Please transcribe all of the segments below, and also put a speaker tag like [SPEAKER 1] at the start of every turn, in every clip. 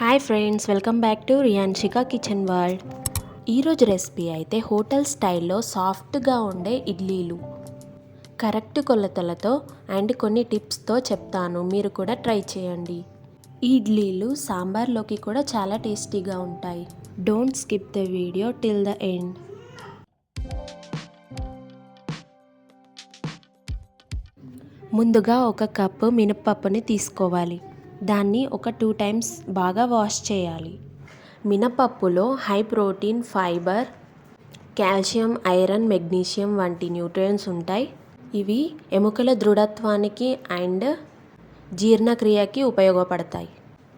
[SPEAKER 1] Hi friends welcome back to Riyanshika kitchen world ఈరోజు recipe అయితే hotel స్టైల్లో సాఫ్ట్గా ఉండే ఇడ్లీలు. కరెక్ట్ కొలతలతో అండ్ కొన్ని టిప్స్తో చెప్తాను. మీరు కూడా ట్రై చేయండి. ఈ ఇడ్లీలు సాంబార్లోకి కూడా చాలా టేస్టీగా ఉంటాయి. Don't skip the video till the end ముందుగా ఒక కప్పు మినప్పప్పుని తీసుకోవాలి. దాన్ని ఒక టూ టైమ్స్ బాగా వాష్ చేయాలి. మినపప్పులో high protein fibre calcium iron magnesium వంటి న్యూట్రియంట్స్ ఉంటాయి. ఇవి ఎముకల దృఢత్వానికి అండ్ జీర్ణక్రియకి ఉపయోగపడతాయి.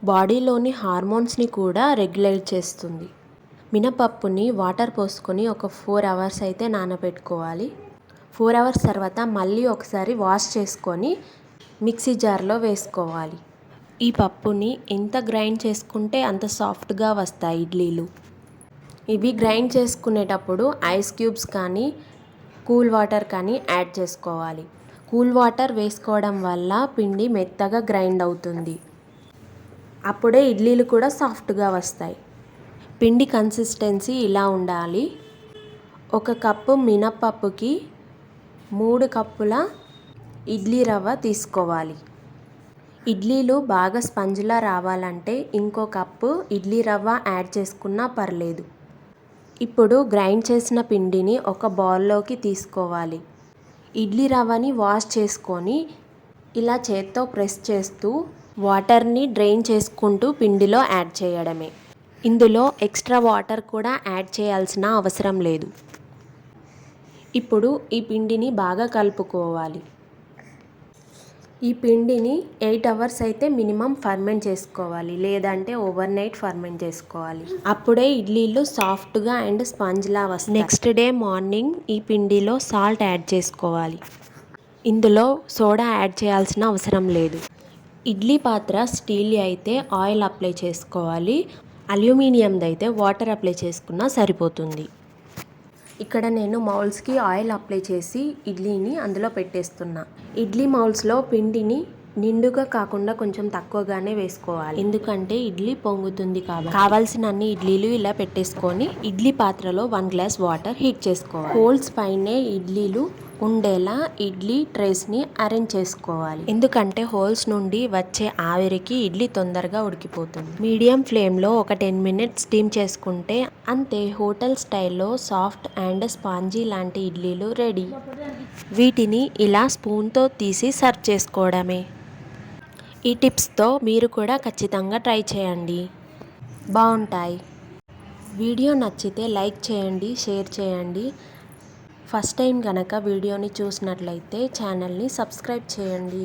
[SPEAKER 1] బాడీలోని హార్మోన్స్ని కూడా రెగ్యులేట్ చేస్తుంది. మినపప్పుని వాటర్ పోసుకొని ఒక ఫోర్ అవర్స్ అయితే నానబెట్టుకోవాలి. ఫోర్ అవర్స్ తర్వాత మళ్ళీ ఒకసారి వాష్ చేసుకొని మిక్సీ జార్లో వేసుకోవాలి. ఈ పప్పుని ఎంత గ్రైండ్ చేసుకుంటే అంత సాఫ్ట్గా వస్తాయి ఇడ్లీలు. ఇవి గ్రైండ్ చేసుకునేటప్పుడు ఐస్ క్యూబ్స్ కానీ కూల్ వాటర్ కానీ యాడ్ చేసుకోవాలి. కూల్ వాటర్ వేసుకోవడం వల్ల పిండి మెత్తగా గ్రైండ్ అవుతుంది. అప్పుడే ఇడ్లీలు కూడా సాఫ్ట్గా వస్తాయి. పిండి కన్సిస్టెన్సీ ఇలా ఉండాలి. ఒక కప్పు మినపప్పుకి మూడు కప్పుల ఇడ్లీ రవ్వ తీసుకోవాలి. ఇడ్లీలు బాగా స్పంజ్లా రావాలంటే ఇంకో కప్పు ఇడ్లీ రవ్వ యాడ్ చేసుకున్నా పర్లేదు. ఇప్పుడు గ్రైండ్ చేసిన పిండిని ఒక బౌల్లోకి తీసుకోవాలి. ఇడ్లీ రవ్వని వాష్ చేసుకొని ఇలా చేత్తో ప్రెస్ చేస్తూ వాటర్ని డ్రైన్ చేసుకుంటూ పిండిలో యాడ్ చేయడమే. ఇందులో ఎక్స్ట్రా వాటర్ కూడా యాడ్ చేయాల్సిన అవసరం లేదు. ఇప్పుడు ఈ పిండిని బాగా కలుపుకోవాలి. ఈ పిండిని ఎయిట్ అవర్స్ అయితే మినిమం ఫర్మెంట్ చేసుకోవాలి లేదంటే ఓవర్ నైట్ ఫర్మెంట్ చేసుకోవాలి. అప్పుడే ఇడ్లీలు సాఫ్ట్గా అండ్ స్పంజ్లా వస్తాయి. నెక్స్ట్ డే మార్నింగ్ ఈ పిండిలో సాల్ట్ యాడ్ చేసుకోవాలి. ఇందులో సోడా యాడ్ చేయాల్సిన అవసరం లేదు. ఇడ్లీ పాత్ర స్టీల్ అయితే ఆయిల్ అప్లై చేసుకోవాలి. అల్యూమినియంది అయితే వాటర్ అప్లై చేసుకున్నా సరిపోతుంది. ఇక్కడ నేను మౌల్స్కి ఆయిల్ అప్లై చేసి ఇడ్లీని అందులో పెట్టేస్తున్నా. ఇడ్లీ మౌల్స్లో పిండిని నిండుగా కాకుండా కొంచెం తక్కువగానే వేసుకోవాలి. ఎందుకంటే ఇడ్లీ పొంగుతుంది కాబట్టి. కావాల్సిన అన్ని ఇడ్లీలు ఇలా పెట్టేసుకొని ఇడ్లీ పాత్రలో వన్ గ్లాస్ వాటర్ హీట్ చేసుకోవాలి. హోల్స్ పైనే ఇడ్లీలు ఉండేలా ఇడ్లీ ట్రేస్ని అరేంజ్ చేసుకోవాలి. ఎందుకంటే హోల్స్ నుండి వచ్చే ఆవిరికి ఇడ్లీ తొందరగా ఉడికిపోతుంది. మీడియం ఫ్లేమ్లో ఒక టెన్ మినిట్స్ స్టీమ్ చేసుకుంటే అంతే హోటల్ స్టైల్లో సాఫ్ట్ అండ్ స్పాంజీ లాంటి ఇడ్లీలు రెడీ. వీటిని ఇలా స్పూన్తో తీసి సర్వ్ చేసుకోవడమే. ఈ టిప్స్తో మీరు కూడా ఖచ్చితంగా ట్రై చేయండి. బాగుంటాయి వీడియో నచ్చితే లైక్ చేయండి షేర్ చేయండి. ఫస్ట్ టైం కనుక వీడియోని చూసినట్లయితే ఛానల్ని సబ్స్క్రైబ్ చేయండి.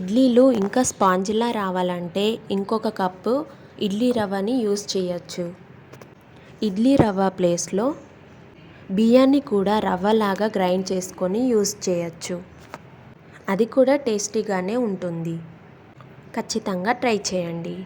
[SPEAKER 1] ఇడ్లీలు ఇంకా స్పాంజిలా రావాలంటే ఇంకొక కప్పు ఇడ్లీ రవ్వని యూస్ చేయొచ్చు. ఇడ్లీ రవ్వ ప్లేస్లో బియ్యాన్ని కూడా రవ్వలాగా గ్రైండ్ చేసుకొని యూస్ చేయొచ్చు. అది కూడా టేస్టీగానే ఉంటుంది. ఖచ్చితంగా ట్రై చేయండి.